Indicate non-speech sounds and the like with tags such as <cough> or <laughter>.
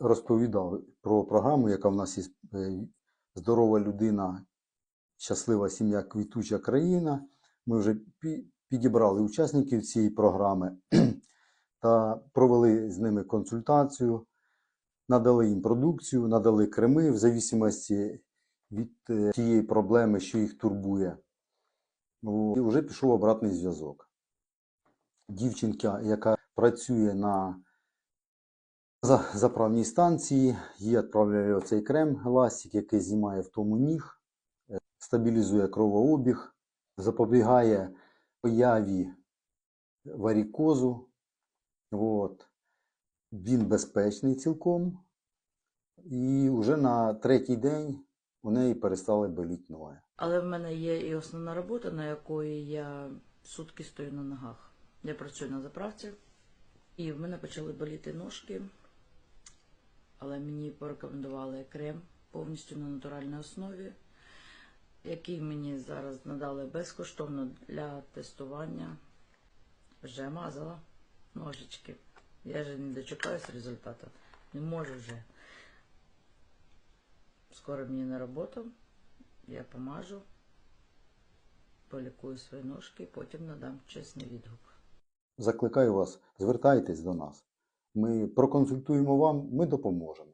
розповідав про програму, яка в нас є е, здорова людина, щаслива сім'я, квітуча країна. Ми вже підібрали учасників цієї програми <clears throat> та провели з ними консультацію, надали їм продукцію, надали креми в зависимості від е, тієї проблеми, що їх турбує. І вже пішов обратний зв'язок. Дівчинка, яка працює на за- заправній станції, їй відправляє оцей крем еластик, який знімає втому ніг, е, стабілізує кровообіг, запобігає появі варікозу. От. Він безпечний цілком. І вже на третій день у неї перестали боліти ноги. Але в мене є і основна робота, на якої я сутки стою на ногах. Я працюю на заправці, і в мене почали боліти ножки, але мені порекомендували крем повністю на натуральній основі, який мені зараз надали безкоштовно для тестування. Вже мазала ножички. Я же не дочекаюсь результату. Не можу вже. Скоро мені на роботу. Я помажу, полікую свої ножки, потім надам чесний відгук. Закликаю вас, звертайтесь до нас. Ми проконсультуємо вам, ми допоможемо.